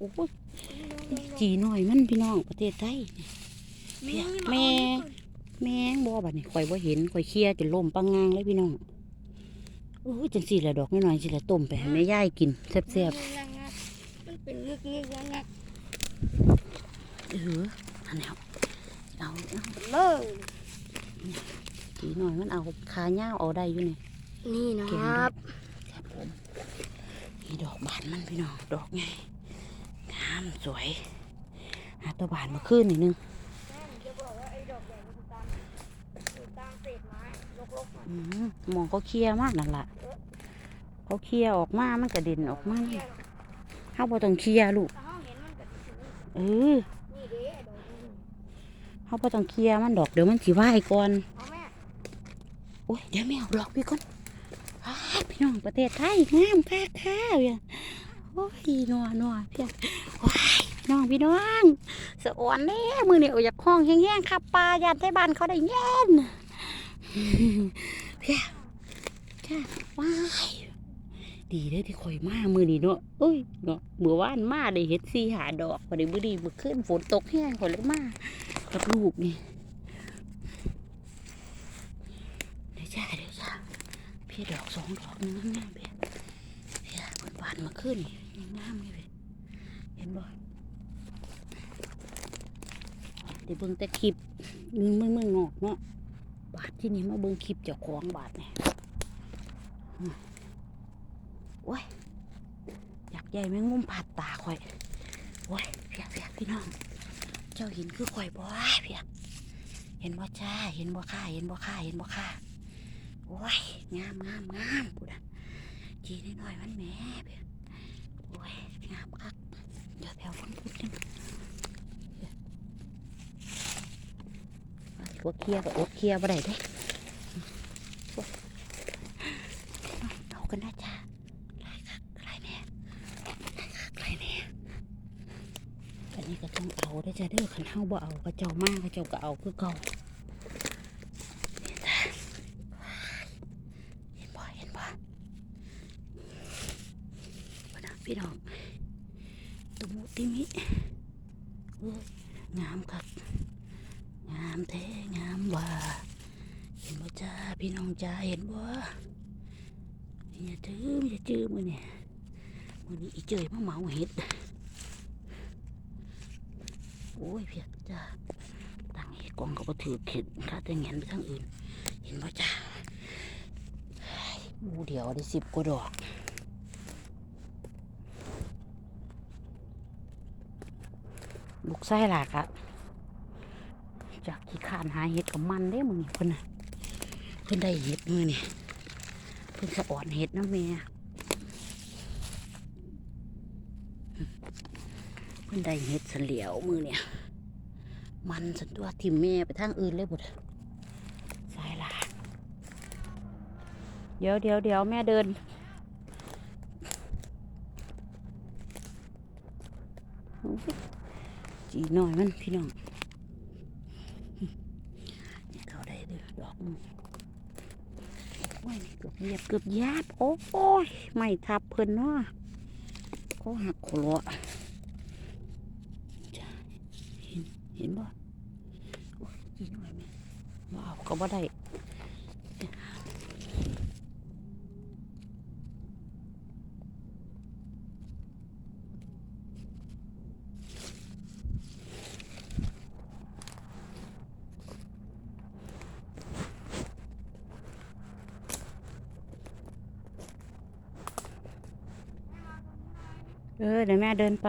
โอ้ยจีหน่อยมันพี่น้องประเทศไทยแม่งแม่แม่งบ่บัดนี้ข่อยบ่เห็นข่อยเคลียร์จนล่มปังงางเลยพี่น้องโอ้ยจังสี่ละดอกน้อยๆสิละต้มไปให้แม่ยายกินแซ่บมันเป็นเลือกเลือกงักงักๆเอออันนี้เอาเอาเอาเลยจีหน่อยมันเอาขาย่าวเอาได้อยู่นี่นี่นะครับครับผมนี่ดอกบานมันพี่น้องดอกไงงามสวย หาตัวบานมาขึ้นนิดนึงจะบอกว่าไอ้ดอกใหญ่มันอยู่ตามอยนอืมองเขาเคลียร์มากนั่นละเขาเคลียร์ออกมา มันกระเด็นออกมานี่เขาบ่ต้องเคลียร์ลูกเออนี่เด้ดอกนี้เขาบ่ต้องเคลียร์มันดอกเดี๋ยวมันสิไหวก่อนเอาแม่โอ้ยเดี๋ยวแมวดอกพี่ก่อนพี่น้องประเทศไทยงามค่ะค่ะเพี่ย โอ้ยนัวนัวเพี่ยว้ายน้องพี่น้องสะอ่อนแน่มือเนี่ยอยากห้องแห้งๆครับปลายันไทบ้านเขาได้เย็นเพี่ยค่ะว้ายดีเด้ที่คอยมามือนี่เนาะเอ้ยเนาะเมื่อวานมาได้เห็ดสีหาดอกพอดีมือดีมือขึ้นฝนตกแห้งคนเลยมากับลูกนี่เดี๋ยวจ้าเดี๋ยวจ้าพี่ดอกสองดอกนึงงามเพี่ยพี่มันบานมาขึ้นนี่ งามเลยเพี่ยเห็นบ่เดี๋ยวเบิ่งแต่คลิปมึงมึงมึงงอกเนาะบาทที่นี่มาเบิ่งคลิปเจ้าของบาทเนี่ยโอ้ยอยากใหญ่แมงมุมผัดตาข่อยโอ้ยเพียเพียพี่น้อง เจ้าเห็นคือข่อยบ่เพียเห็นบ่จ้าเห็นบ่ค่าเห็นบ่ค่าเห็นบ่ค่าโอ้ยงามงามงามพูดอะจีนิดหน่อยมันแม่เพีย โอ้ยงามคักเดี๋ยวแถวคนพูดยังพวกเคลียร์ก็อดเคลียร์บ่ได้เด้เอากันนะจ้าลายคักลายแหน่หลายคักหลายแหน่อันนี้ก็ต้องเอาได้จ้าเด้อขันเฮาบ่เอาก็เจ้ามากก็เจ้าก็เอาคือเก่า เห็นบ่เห็นบ่บ่นะ พี่น้องตุมุติมิเอ้ยงามคักงามแท้งามว่าเห็นบ่จ้าพี่น้องจ้าเห็นบ่อย่าจื้ออย่าจื้อมือเนี่ยมือนี้อีเจยมาเหมาเห็ดโอ้ยเพียกจ้าตั้งเห็ดกองก็บ่ถือเห็ดข้าแต่เงียนไปทางอื่น เห็นบ่จ้าหมูเดียวได้สิบกว่าดอก ลูกไส้หลากอะจากขี้ขานหาเห็ดกับมันได้มึงเพิ่นน่ะเพิ่นได้เห็ดมือนี่เพิ่นสะอ่อนเห็ดนะแม่เพิ่นได้เห็ดเหลียวมือเนี่ย มันสันตัวทิมแม่ไปทางอื่นเลยบุตรสายหลากเดี๋ยวเดี๋ยวเดี๋ยวแม่เดิน จีหน่อยมันพี่น้องนี่เขาได้เด้อดอกโอ้ยเกือบเยียบเกือบยาบโอ้ยไม่ทับเพิ่นเนาะเขาหักขลัวจ้ะเห็นเห็นบ่จีหน่อยไหมเอาก็บ่ได้ เออเดี๋ยวแม่เดินไป